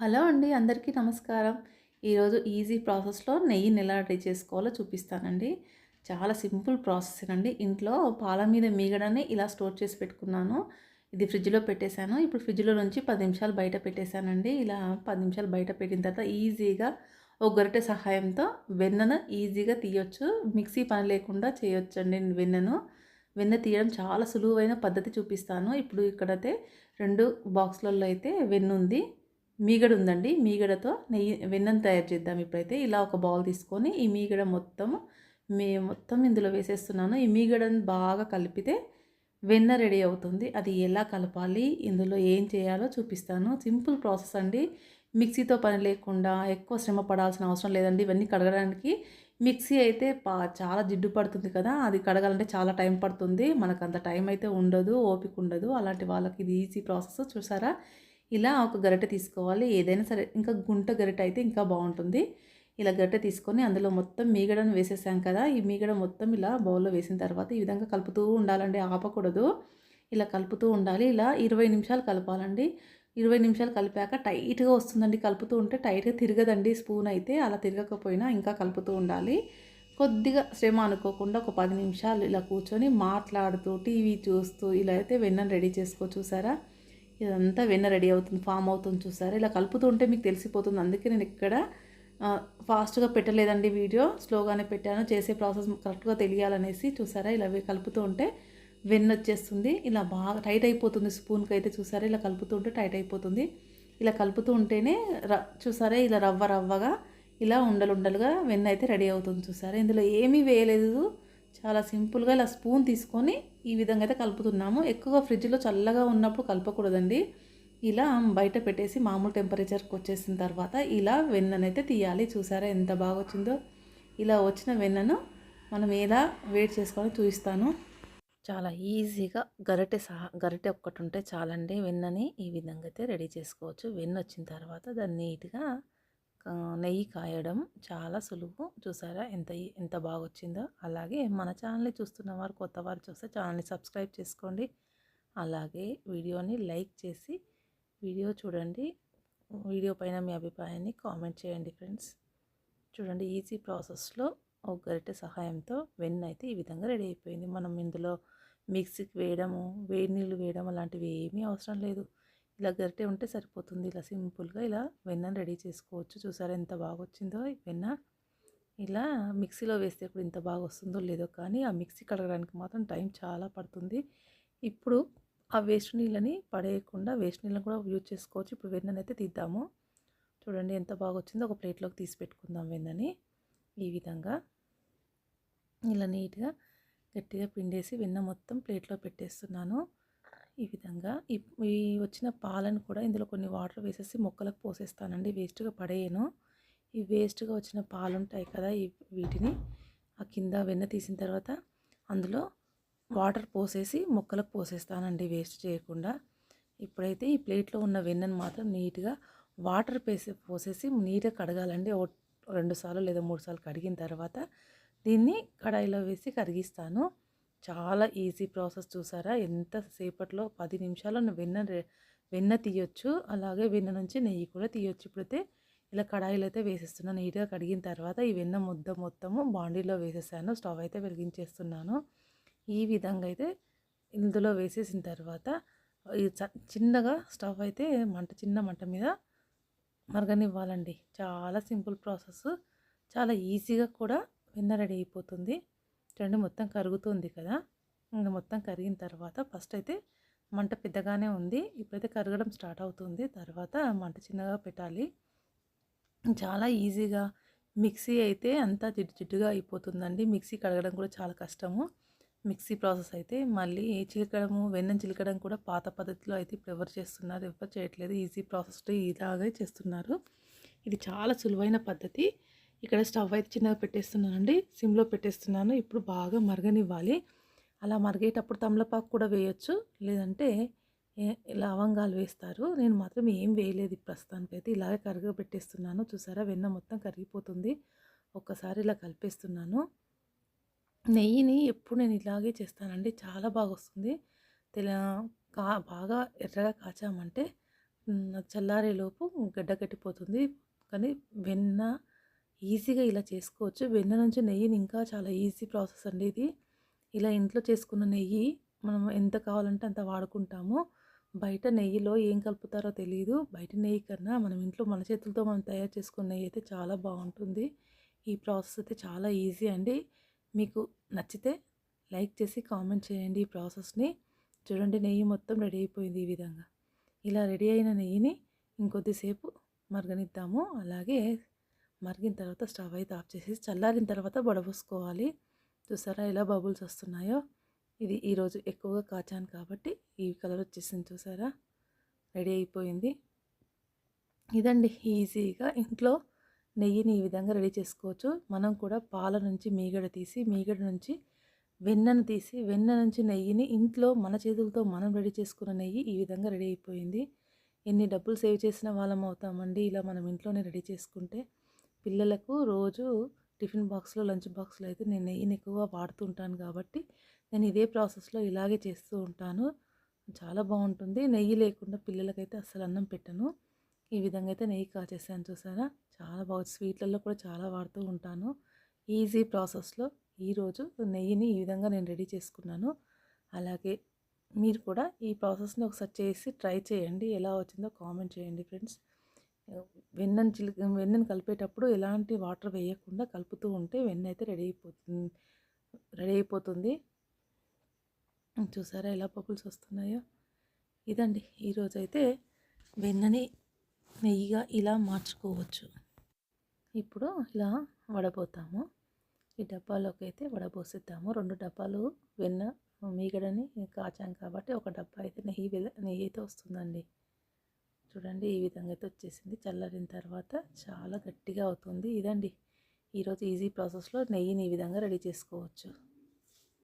Hello అండి అందరికీ నమస్కారం. ఈరోజు ఈజీ ప్రాసెస్లో నెయ్యిని ఎలా రెడీ చేసుకోవాలో చూపిస్తానండి. చాలా సింపుల్ ప్రాసెస్ అండి. ఇంట్లో పాల మీద మీగడని ఇలా స్టోర్ చేసి పెట్టుకున్నాను. ఇది ఫ్రిడ్జ్లో పెట్టేశాను. ఇప్పుడు ఫ్రిడ్జ్లో నుంచి పది నిమిషాలు బయట పెట్టేశానండి ఇలా పది నిమిషాలు బయట పెట్టిన తర్వాత ఈజీగా ఒక గొరటె సహాయంతో వెన్నను ఈజీగా తీయొచ్చు. మిక్సీ పని లేకుండా చేయొచ్చండి వెన్నను. వెన్న తీయడం చాలా సులువైన పద్ధతి చూపిస్తాను. ఇప్పుడు ఇక్కడైతే రెండు బాక్స్లలో అయితే వెన్ను ఉంది మీగడ ఉందండి. మీగడతో నెయ్యి వెన్నను తయారు చేద్దాం ఇప్పుడైతే. ఇలా ఒక బౌల్ తీసుకొని ఈ మీగడ మొత్తం మే మొత్తం ఇందులో వేసేస్తున్నాను. ఈ మీగడని బాగా కలిపితే వెన్న రెడీ అవుతుంది. అది ఎలా కలపాలి ఇందులో ఏం చేయాలో చూపిస్తాను. సింపుల్ ప్రాసెస్ అండి. మిక్సీతో పని లేకుండా ఎక్కువ శ్రమ పడాల్సిన అవసరం లేదండి. ఇవన్నీ కడగడానికి. మిక్సీ అయితే పా చాలా జిడ్డు పడుతుంది కదా. అది కడగాలంటే చాలా టైం పడుతుంది. మనకు అంత టైం అయితే ఉండదు ఓపిక ఉండదు. అలాంటి వాళ్ళకి ఇది ఈజీ ప్రాసెస్ చూసారా? ఇలా ఒక గరిటె తీసుకోవాలి. ఏదైనా సరే ఇంకా గుంట గరిటె అయితే ఇంకా బాగుంటుంది. ఇలా గరిటె తీసుకొని అందులో మొత్తం మీగడను వేసేసాం కదా ఈ మీగడ మొత్తం ఇలా బౌల్లో వేసిన తర్వాత ఈ విధంగా కలుపుతూ ఉండాలండి. ఆపకూడదు. ఇలా కలుపుతూ ఉండాలి. ఇలా ఇరవై నిమిషాలు కలపాలండి. ఇరవై నిమిషాలు కలిపాక టైట్గా వస్తుందండి. కలుపుతూ ఉంటే టైట్గా తిరగదండి. స్పూన్ అయితే అలా తిరగకపోయినా ఇంకా కలుపుతూ ఉండాలి. కొద్దిగా శ్రమ అనుకోకుండా ఒక పది నిమిషాలు ఇలా కూర్చొని మాట్లాడుతూ టీవీ చూస్తూ ఇలా అయితే వెన్నను రెడీ చేసుకో చూసారా? ఇదంతా వెన్న రెడీ అవుతుంది ఫామ్ అవుతుంది చూసారా? ఇలా కలుపుతూ ఉంటే మీకు తెలిసిపోతుంది. అందుకే నేను ఇక్కడ ఫాస్ట్గా పెట్టలేదండి వీడియో. స్లోగానే పెట్టాను. చేసే ప్రాసెస్ కరెక్ట్గా తెలియాలనేసి చూసారా? ఇలా కలుపుతూ ఉంటే వెన్న వచ్చేస్తుంది. ఇలా బాగా టైట్ అయిపోతుంది స్పూన్కి అయితే చూసారా? ఇలా కలుపుతూ ఉంటే టైట్ అయిపోతుంది. ఇలా కలుపుతూ ఉంటేనే ర చూసారా? ఇలా రవ్వ రవ్వగా ఇలా ఉండలు ఉండలుగా వెన్న అయితే రెడీ అవుతుంది చూసారా? ఇందులో ఏమీ వేయలేదు. చాలా సింపుల్గా ఇలా స్పూన్ తీసుకొని ఈ విధంగా అయితే కలుపుతున్నాము. ఎక్కువగా ఫ్రిడ్జ్లో చల్లగా ఉన్నప్పుడు కలపకూడదండి. ఇలా బయట పెట్టేసి మామూలు టెంపరేచర్కి వచ్చేసిన తర్వాత ఇలా వెన్ననైతే తీయాలి. చూసారా ఎంత బాగా వచ్చిందో ఇలా వచ్చిన వెన్నను మనం ఎలా వేడి చేసుకొని చూపిస్తాను చాలా ఈజీగా గరిటె సహా గరిటె ఒక్కటి ఉంటే చాలండి వెన్నని. ఈ విధంగా అయితే రెడీ చేసుకోవచ్చు. వెన్న వచ్చిన తర్వాత దాన్ని నీట్గా నెయ్యి కాయడం చాలా సులువు. చూసారా? ఎంత ఎంత బాగా వచ్చిందో అలాగే మన ఛానల్ని చూస్తున్న వారు కొత్త వారు చూస్తే ఛానల్ని సబ్స్క్రైబ్ చేసుకోండి. అలాగే వీడియోని లైక్ చేసి వీడియో చూడండి. వీడియో పైన మీ అభిప్రాయాన్ని కామెంట్ చేయండి ఫ్రెండ్స్. చూడండి ఈజీ ప్రాసెస్లో ఒక గరిటె సహాయంతో వెన్న అయితే ఈ విధంగా రెడీ అయిపోయింది. మనం ఇందులో మిక్సీకి వేయడము వేడి నీళ్ళు వేయడం అలాంటివి ఏమీ అవసరం లేదు. ఇలా గరిటె ఉంటే సరిపోతుంది. ఇలా సింపుల్గా ఇలా వెన్నను రెడీ చేసుకోవచ్చు. చూసారా ఎంత బాగా వచ్చిందో వెన్న ఇలా మిక్సీలో వేస్తే ఇప్పుడు ఇంత బాగా వస్తుందో లేదో కానీ ఆ మిక్సీ కడగడానికి మాత్రం టైం చాలా పడుతుంది. ఇప్పుడు ఆ వేస్ట్ నీళ్ళని పడేయకుండా వేస్ట్ నీళ్ళని కూడా యూజ్ చేసుకోవచ్చు. ఇప్పుడు వెన్నని అయితే తీద్దాము. చూడండి ఎంత బాగా వచ్చిందో ఒక ప్లేట్లోకి తీసి పెట్టుకుందాం వెన్నని. ఈ విధంగా ఇలా నీట్గా గట్టిగా పిండేసి వెన్న మొత్తం ప్లేట్లో పెట్టేస్తున్నాను. ఈ విధంగా ఈ వచ్చిన పాలను కూడా ఇందులో కొన్ని వాటర్ వేసేసి మొక్కలకు పోసేస్తానండి. వేస్ట్గా పడేయను. ఈ వేస్ట్గా వచ్చిన పాలు ఉంటాయి కదా ఈ వీటిని ఆ కింద వెన్న తీసిన తర్వాత అందులో వాటర్ పోసేసి మొక్కలకు పోసేస్తానండి వేస్ట్ చేయకుండా. ఇప్పుడైతే ఈ ప్లేట్లో ఉన్న వెన్నను మాత్రం నీట్గా వాటర్ పేసి పోసేసి నీట్గా కడగాలండి. రెండు సార్లు లేదా మూడు సార్లు కడిగిన తర్వాత దీన్ని కడాయిలో వేసి కరిగిస్తాను. చాలా ఈజీ ప్రాసెస్ చూసారా? ఎంతసేపట్లో పది నిమిషాల్లో వెన్న వెన్న తీయొచ్చు. అలాగే వెన్న నుంచి నెయ్యి కూడా తీయొచ్చు. ఇప్పుడైతే ఇలా కడాయిలు అయితే వేసేస్తున్నాను నీట్గా కడిగిన తర్వాత ఈ వెన్న ముద్ద మొత్తము బాండీలో వేసేసాను. స్టవ్ అయితే వెలిగించేస్తున్నాను. ఈ విధంగా అయితే ఇందులో వేసేసిన తర్వాత చిన్నగా స్టవ్ అయితే మంట చిన్న మంట మీద మరగనివ్వాలండి. చాలా సింపుల్ ప్రాసెస్. చాలా ఈజీగా కూడా వెన్న రెడీ అయిపోతుంది. చూడండి మొత్తం కరుగుతుంది కదా. ఇంకా మొత్తం కరిగిన తర్వాత ఫస్ట్ అయితే మంట పెద్దగానే ఉంది. ఇప్పుడైతే కరగడం స్టార్ట్ అవుతుంది. తర్వాత మంట చిన్నగా పెట్టాలి. చాలా ఈజీగా మిక్సీ అయితే అంతా జిడ్డు జిడ్డుగా అయిపోతుందండి. మిక్సీ కడగడం కూడా చాలా కష్టము. మిక్సీ ప్రాసెస్ అయితే మళ్ళీ చిలకడము వెన్నం చిలకడం కూడా పాత పద్ధతిలో అయితే ఇప్పుడు ఎవరు చేస్తున్నారు ఎవరు చేయట్లేదు. ఈజీ ప్రాసెస్ ఇలాగే చేస్తున్నారు. ఇది చాలా సులువైన పద్ధతి. ఇక్కడ స్టవ్ అయితే చిన్నగా పెట్టేస్తున్నానండి. సిమ్లో పెట్టేస్తున్నాను. ఇప్పుడు బాగా మరగనివ్వాలి. అలా మరిగేటప్పుడు తమలపాకు కూడా వేయచ్చు. లేదంటే లవంగాలు వేస్తారు. నేను మాత్రం ఏం వేయలేదు ప్రస్తుతానికి అయితే. ఇలాగే కరిగి పెట్టేస్తున్నాను. చూసారా? వెన్న మొత్తం కరిగిపోతుంది. ఒక్కసారి ఇలా కలిపేస్తున్నాను. నెయ్యిని ఎప్పుడు నేను ఇలాగే చేస్తానండి. చాలా బాగా వస్తుంది. తెల కా బాగా ఎర్రగా కాచామంటే చల్లారేలోపు గడ్డ కట్టిపోతుంది కానీ వెన్న ఈజీగా ఇలా చేసుకోవచ్చు. వెన్న నుంచి నెయ్యిని ఇంకా చాలా ఈజీ ప్రాసెస్ అండి ఇది. ఇలా ఇంట్లో చేసుకున్న నెయ్యి మనం ఎంత కావాలంటే అంత వాడుకుంటాము. బయట నెయ్యిలో ఏం కలుపుతారో తెలియదు బయట నెయ్యి కన్నా మనం ఇంట్లో మన చేతులతో మనం తయారు చేసుకున్న నెయ్యి అయితే చాలా బాగుంటుంది. ఈ ప్రాసెస్ అయితే చాలా ఈజీ అండి. మీకు నచ్చితే లైక్ చేసి కామెంట్ చేయండి ఈ ప్రాసెస్ని. చూడండి నెయ్యి మొత్తం రెడీ అయిపోయింది ఈ విధంగా. ఇలా రెడీ అయిన నెయ్యిని ఇంకొద్దిసేపు మరగనిద్దాము. అలాగే మరిగిన తర్వాత స్టవ్ అయితే ఆఫ్ చేసేసి చల్లారిన తర్వాత వడపోసుకోవాలి చూసారా ఎలా బబుల్స్ వస్తున్నాయో? ఇది ఈరోజు ఎక్కువగా కాచాను కాబట్టి ఈ కలర్ వచ్చేసింది చూసారా? రెడీ అయిపోయింది. ఇదండి ఈజీగా ఇంట్లో నెయ్యిని ఈ విధంగా రెడీ చేసుకోవచ్చు. మనం కూడా పాల నుంచి మీగడ తీసి మీగడ నుంచి వెన్నను తీసి వెన్న నుంచి నెయ్యిని ఇంట్లో మన చేతులతో మనం రెడీ చేసుకున్న నెయ్యి ఈ విధంగా రెడీ అయిపోయింది. ఎన్ని డబ్బులు సేవ్ చేసిన వాళ్ళం అవుతామండి ఇలా మనం ఇంట్లోనే రెడీ చేసుకుంటే. పిల్లలకు రోజు టిఫిన్ బాక్స్లో లంచ్ బాక్స్లో అయితే నేను నెయ్యిని ఎక్కువగా వాడుతుంటాను కాబట్టి నేను ఇదే ప్రాసెస్లో ఇలాగే చేస్తూ ఉంటాను. చాలా బాగుంటుంది. నెయ్యి లేకుండా పిల్లలకైతే అస్సలు అన్నం పెట్టను. ఈ విధంగా అయితే నెయ్యి కాచేసాను చూసారా? చాలా బాగుంది స్వీట్లలో కూడా చాలా వాడుతూ ఉంటాను. ఈజీ ప్రాసెస్లో ఈరోజు నెయ్యిని ఈ విధంగా నేను రెడీ చేసుకున్నాను. అలాగే మీరు కూడా ఈ ప్రాసెస్ని ఒకసారి చేసి ట్రై చేయండి. ఎలా వచ్చిందో కామెంట్ చేయండి ఫ్రెండ్స్. వెన్నను చిలి వెన్నను కలిపేటప్పుడు ఎలాంటి వాటర్ వేయకుండా కలుపుతూ ఉంటే వెన్న అయితే రెడీ అయిపోతుంది రెడీ అయిపోతుంది. చూసారా ఎలా బబుల్స్ వస్తున్నాయో? ఇదండి. ఈరోజైతే వెన్నని నెయ్యిగా ఇలా మార్చుకోవచ్చు. ఇప్పుడు ఇలా వడబోతాము. ఈ డబ్బాలోకి అయితే వడబోసిద్దాము. రెండు డబ్బాలు వెన్న మీగడని కాచాం కాబట్టి ఒక డబ్బా అయితే నెయ్యి నెయ్యి అయితే వస్తుందండి. చూడండి ఈ విధంగా అయితే వచ్చేసింది. చల్లారిన తర్వాత చాలా గట్టిగా అవుతుంది. ఇదండి. ఈరోజు ఈజీ ప్రాసెస్లో నెయ్యిని ఈ విధంగా రెడీ చేసుకోవచ్చు.